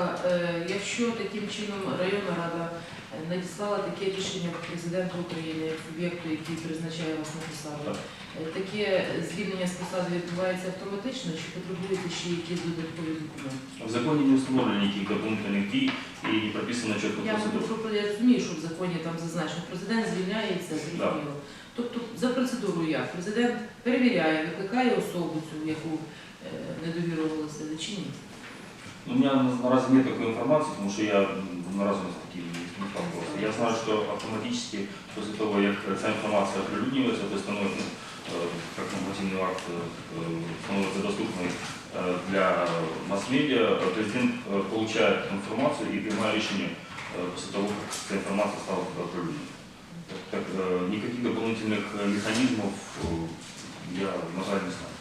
ласка, е, якщо таким чином районна рада надіслала таке рішення президенту України як суб'єкту, який призначає вас на посаду, е, таке звільнення з посади відбувається автоматично, чи потребуєте ще якісь додаткові документи? В законе не установлено никаких дополнительных дій і не прописано чітко Я можу процедура. про я розумію, що в законі там зазначено, президент звільняється, зрозуміло. Тобто за процедурою як? Президент перевіряє, викликає особу цю, яку е, недовіру чи ні? У меня наразі нет такой информации, потому что я наразі с таким не сталкивался. Я знаю, что автоматически после того, как вся информация оприлюднивается, то становится, э, как нормативный акт, э, становится доступной э, для масс-медиа, президент получает информацию и принимает решение после того, как эта информация стала оприлюднена. Так, никаких дополнительных механизмов я, на жаль, не знаю.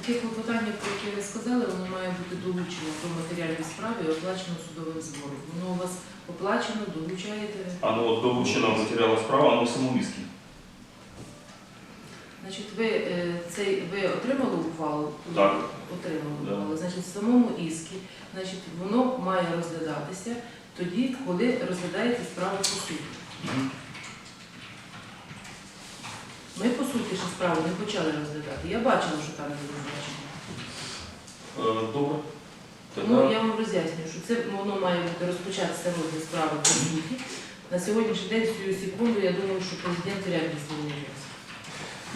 Таке клопотання, про яке ви сказали, воно має бути долучено до матеріалів справи і оплачено судовим збором. Воно у вас оплачено, долучаєте. Оно долучено в материалах справа, оно в самом иске. Значить, ви е, цей ви отримали ухвалу? Так. Отримали Да. ухвалу. Значить, в самому іскі, значить, воно має розглядатися тоді, коли розглядаєте справу по суті. Ми по суті ще справу не почали розглядати. Я бачила, що там не. Э, Добре. Ну, Тогда я вам роз'яснюю, що це воно має бути розпочатися розгляд справи по суті. На сьогоднішній день, в цю секунду, я думаю, що президент ли звільнився.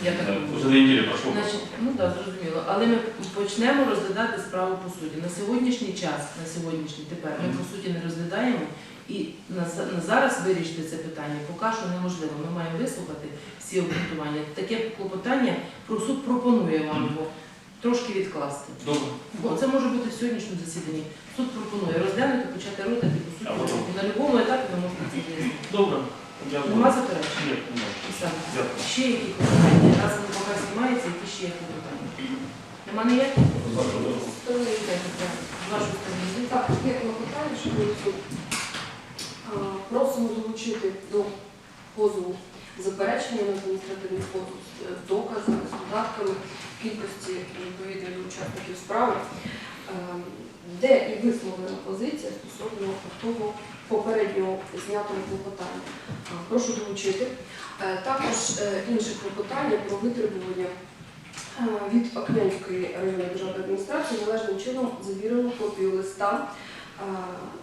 Я так э, думаю. уже две недели прошло. Значить, ну так, зрозуміло. Але ми почнемо розглядати справу по суті. На сьогоднішній час, на сьогоднішній тепер, ми по суті не розглядаємо. І на, зараз вирішити це питання поки що неможливо. Ми маємо вислухати всі обґрунтування. Таке клопотання про суд пропонує вам його трошки відкласти. Добре. Бо це може бути в сьогоднішньому засіданні. Суд пропонує розглянути, почати і по А На будь-якому етапі ми можемо це вияснити. Добре. Нема заперечень? Немає. Дякую. Ще які клопотання? Раз воно поки знімається, які ще є клопотання? Нема ніяких? З вашої сторони? Так, є клопотання, що а, просимо долучити до позову заперечення на адміністративний позов е, доказами, з додатками кількості відповідних учасників справи, е, де і висловлена позиція стосовно того попереднього знятого клопотання. Прошу долучити. Е, Також е, інше клопотання про витребування е, від Окнянської районної державної адміністрації належним чином завірено копію листа е,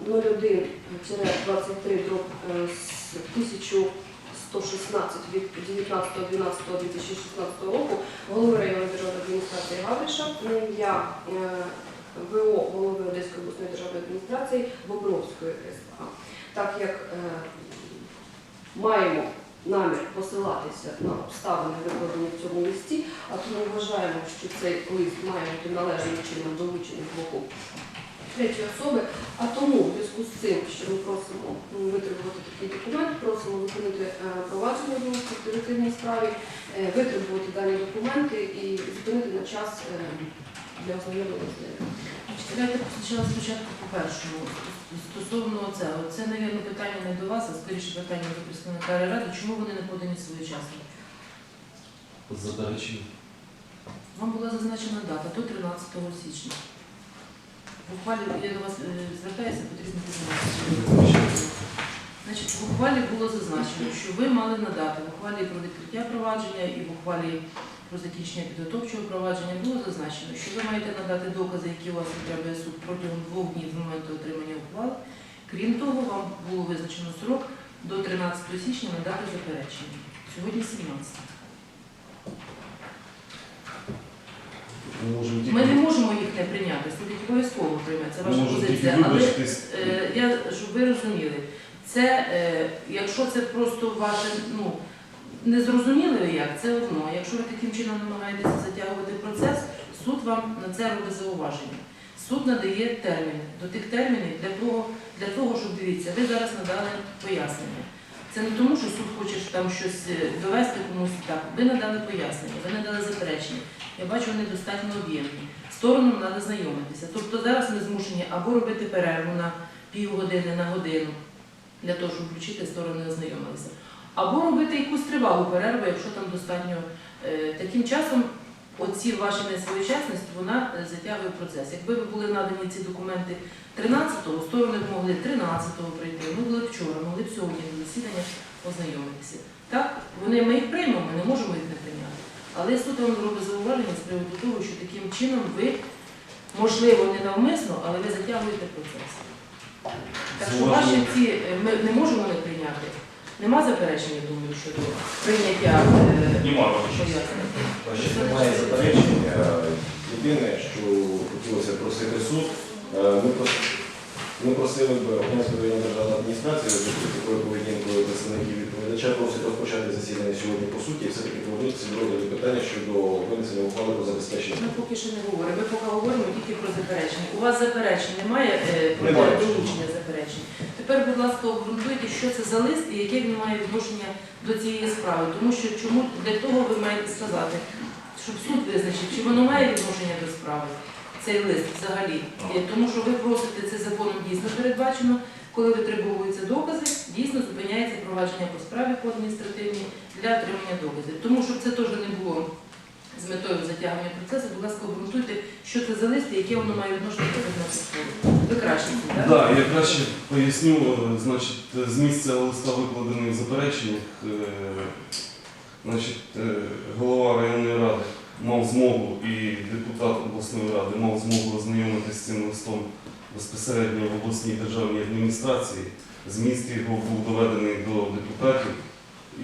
01-23 дроб е, з 1116 від 19.12.2016 року голови районної державної адміністрації Гавриша ім'я е, ВО голови Одеської обласної державної адміністрації Бобровської СА. Так як е, маємо намір посилатися на обставини, викладені в цьому листі, а тому вважаємо, що цей лист має бути належним чином долучений з боку третьої особи. А тому, в зв'язку з цим, що ми просимо м, витребувати такий документ, просимо зупинити е, провадження в оперативній справі, е, витребувати дані документи і зупинити на час е, для ознайомлення з ними. Давайте спочатку спочатку по першому. Стосовно цього, це, мабуть, питання не до вас, а скоріше питання до представника ради. Чому вони не подані своєчасно? Заперечення. Вам була зазначена дата до 13 січня. В ухвалі я до вас е, звертаюся, потрібно. Значить, в ухвалі було зазначено, що ви мали надати в ухвалі про відкриття провадження і в ухвалі про закінчення підготовчого провадження було зазначено, що ви маєте надати докази, які у вас потребує суд протягом двох днів з моменту отримання ухвали. Крім того, вам було визначено срок до 13 січня надати заперечення. Сьогодні 17. Ми можемо тільки, Ми не можемо їх не прийняти, суд їх обов'язково прийме, це ваша можемо тільки позиція. Але вибачитись. е, я щоб ви розуміли, це е, якщо це просто ваше ну незрозуміло як, це одно. Якщо ви таким чином намагаєтеся затягувати процес, суд вам на це робить зауваження. Суд надає терміни. До тих термінів для того, для того, щоб дивіться, ви зараз надали пояснення. Це не тому, що суд хоче там щось е, довести комусь так. Ви надали пояснення, ви надали заперечення. Я бачу, вони достатньо об'ємні. Сторонам треба знайомитися. Тобто зараз ми змушені або робити перерву на півгодини, на годину, для того, щоб включити сторони ознайомилися, або робити якусь тривалу перерву, якщо там достатньо. Е, Таким часом оці ваші несвоєчасності, вона е, затягує процес. Якби ви були надані ці документи 13-го, сторони б могли 13-го прийти, були б вчора, могли б сьогодні до засідання ознайомитися. Так, вони ми їх приймемо, ми не можемо їх не прийняти. Але суд вам робить зауваження з приводу того, що таким чином ви, можливо, не навмисно, але ви затягуєте процес. Так що ваші ці е, ми не можемо не прийняти. Нема заперечень, думаю, щодо прийняття е, Нема вообще. пояснень. Немає заперечень. Е, Єдине, що хотілося просити суд, е, ми прос- ми просили б Українську районну державну адміністрацію за такою поведінкою представників відповідача просить розпочати засідання сьогодні по суті і все-таки повернутися до розгляду питання щодо винесення ухвали про забезпечення. Ми поки що не говоримо. Ми поки говоримо тільки про заперечення. У вас заперечень немає е, про Немає. долучення заперечень. Тепер, будь ласка, обґрунтуйте, що це за лист і яке він має відношення до цієї справи. Тому що чому для того ви маєте сказати, щоб суд визначив, чи воно має відношення до справи, цей лист взагалі. Е, Тому що ви просите це законом дійсно передбачено. Коли витребовуються докази, дійсно зупиняється провадження по справі по адміністративній для отримання доказів. Тому щоб це теж не було з метою затягування процесу, будь ласка, обґрунтуйте, що це за лист і яке воно має відношення до предмету. Ви краще, так? Да, я краще поясню, е, значить, з місця листа викладених в запереченнях, е, значить, е, голова районної ради мав змогу і депутат обласної ради мав змогу ознайомитися з цим листом безпосередньо в обласній державній адміністрації. Зміст його був доведений до депутатів,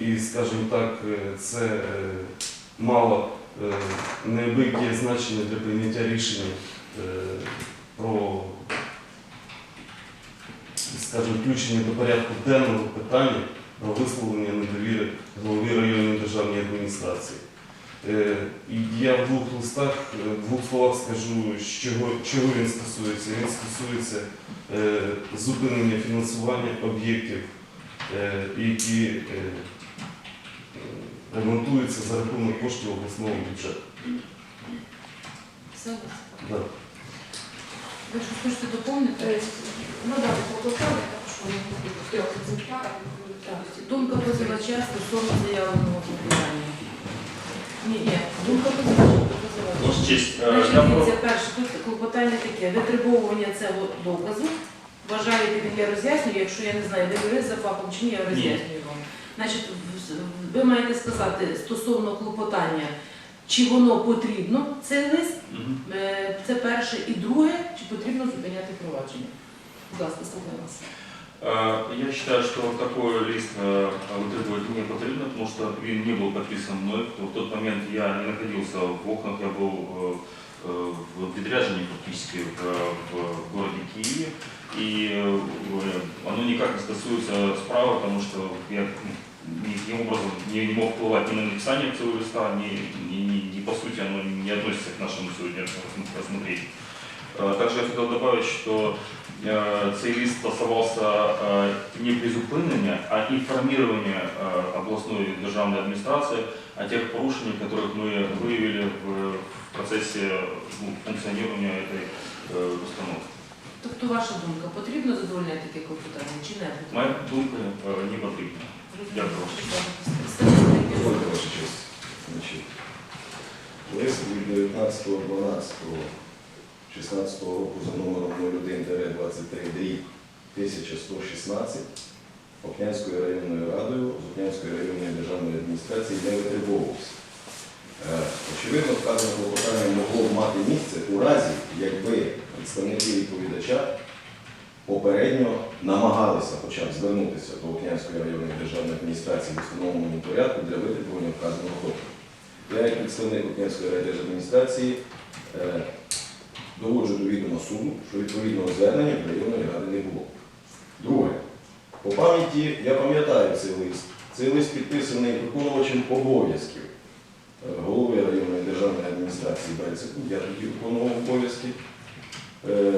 і, скажімо так, це мало неабияке значення для прийняття рішення е, про скажімо, включення до порядку денного питання про висловлення недовіри голові районної державної адміністрації. Е, І я в двох листах, е, в двох словах скажу, чого, чого він стосується. Він стосується зупинення фінансування об'єктів, які е, за рахунок коштів обласного бюджету. Все. Да. Ви щось хочете доповнити? Е, Ну так, покликали, так що в трьох екземплярах. Думка позивача стосовно заявленого питання. Ні, ні, думка позивача. позивача. Честь, е, дивіться, перше, тут клопотання таке, витребовування цього доказу. Вважаєте, він я роз'яснюю, якщо я не знаю, ви юрист за фахом чи ні, я роз'яснюю вам. Значить, в- ви маєте сказати стосовно клопотання, чи воно потрібно, цей лист, Мгм. Е, Це перше. І друге, чи потрібно зупиняти провадження? Будь ласка, слухаю вас. Э, Я считаю, что такой лист э, вытребовать не потребно, потому что он не был подписан мной. В тот момент я не находился в окнах, я был э, э, в подряжении фактически в, в городе Киеве. И оно никак не стосуется справа, потому что я никаким образом не, не мог впливать ни на написание целого листа, ни, ни, ни- ни по сути оно не относится к нашему сегодняшнему рассмотрению. Э, Также я хотел добавить, что е, цей лист стосувався е, не призупинення, а інформування е, обласної державної адміністрації о тих порушеннях, яких ми виявили в в процесі ну, функціонування цієї е, установки. Тобто, ваша думка, потрібно задовольняти таке клопотання чи не потрібно? Моя думка е, не потрібна. Дякую. Представник Дозвольте, ваша честь. Значить, лист від 19.12.16 року за номером 01-23 дріб 1116 Окнянською районною радою з Окнянської районної державної адміністрації не витребовувався. Е, Очевидно, вказане клопотання могло б мати місце у разі, якби представники відповідача попередньо намагалися хоча б звернутися до Окнянської районної державної адміністрації в встановленому порядку для витребування вказаного доказу. Я, як представник Окнянської райдержадміністрації, е, доводжу до відома суду, що відповідного звернення в районної ради не було. Друге, по пам'яті я пам'ятаю цей лист. Цей лист підписаний виконувачем обов'язків е, голови районної державної адміністрації Бельцику. Я тоді виконував обов'язки. Е,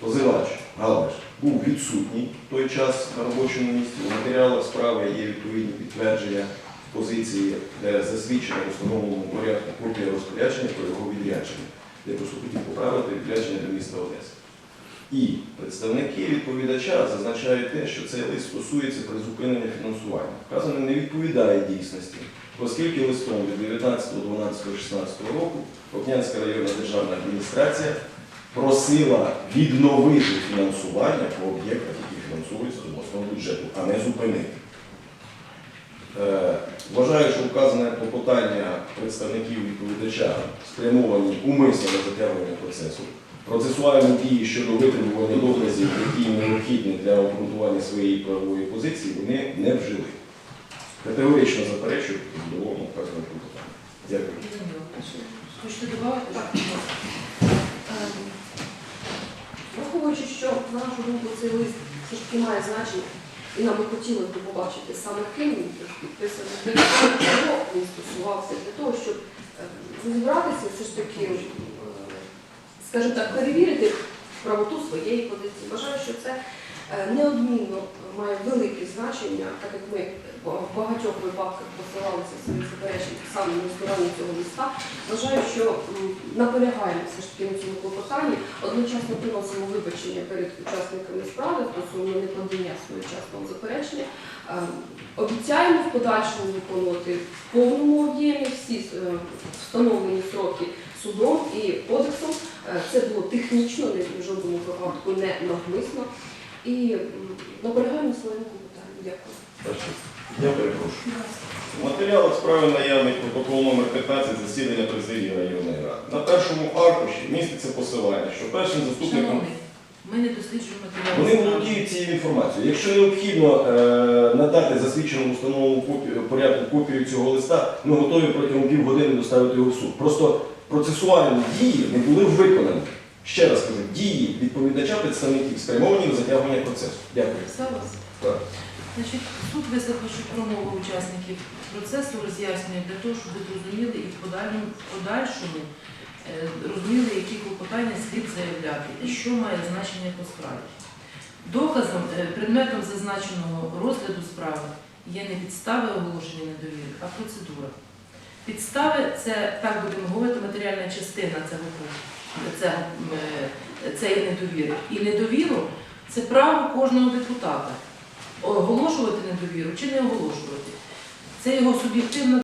Позивач Галбаш був відсутній в той час на робочому місці. У матеріалах справи є відповідні підтвердження позиції, де засвідчено в установленому порядку копія розпорядження про його відрядження. Я просто хотів поправити відрядження до міста Одеси. І представники відповідача зазначають те, що цей лист стосується призупинення фінансування. Вказане не відповідає дійсності, оскільки листом від 19.12.16 року Окнянська районна державна адміністрація просила відновити фінансування по об'єктах, які фінансуються з обласного бюджету, а не зупинити. Вважаю, що вказане клопотання представників відповідача спрямовані умисно на затягування процесу. Процесуальні дії щодо витребування доказів, які необхідні для обґрунтування своєї правової позиції, вони не вжили. Категорично заперечую задоволення вказаного клопотання. Дякую. Хочете додати? Так. Ем, Враховуючи, що на нашу думку цей лист все ж таки має значення, і нам би хотілося побачити саме ким він підписаний, чого він стосувався, для того, щоб е, розібратися все ж таки, е, скажімо так, перевірити правоту своєї позиції. Вважаю, що це е, неодмінно має велике значення, так як ми в багатьох випадках посилалися в своїх запереченнях саме на збиранні цього листа. Вважаю, що наполягаємо все ж таки на цьому клопотанні, одночасно приносимо вибачення перед учасниками справи стосовно неподання своєчасного заперечення. Ем, Обіцяємо в подальшому виконувати в повному об'ємі всі е, встановлені сроки судом і кодексом. Е, Це було технічно, не жодному випадку не навмисно. І м, наполягаємо на своєму клопотанні. Дякую. Я перепрошую. В матеріалах справи наявний протокол номер 15 засідання президії районної ради. На першому аркуші міститься посилання, що першим заступником Шановний, ми не досліджуємо матеріали. Вони справи. володіють цією інформацією. Якщо необхідно е, надати засвідченому установленому копію, порядку копію цього листа, ми готові протягом півгодини доставити його в суд. Просто процесуальні дії не були виконані. Ще раз кажу, дії відповідача представників спрямовані на затягування процесу. Дякую. Все вас? Так. Значить, суд вислухавши промову учасників процесу, роз'яснює для того, щоб ви зрозуміли і в подальшому, подальшому е, розуміли, які клопотання слід заявляти і що має значення по справі. Доказом, е, предметом зазначеного розгляду справи є не підстави оголошення недовіри, а процедура. Підстави це, так будемо говорити, матеріальна частина цього пункту, цього, е, цієї. І недовіру це право кожного депутата оголошувати недовіру чи не оголошувати. Це його суб'єктивна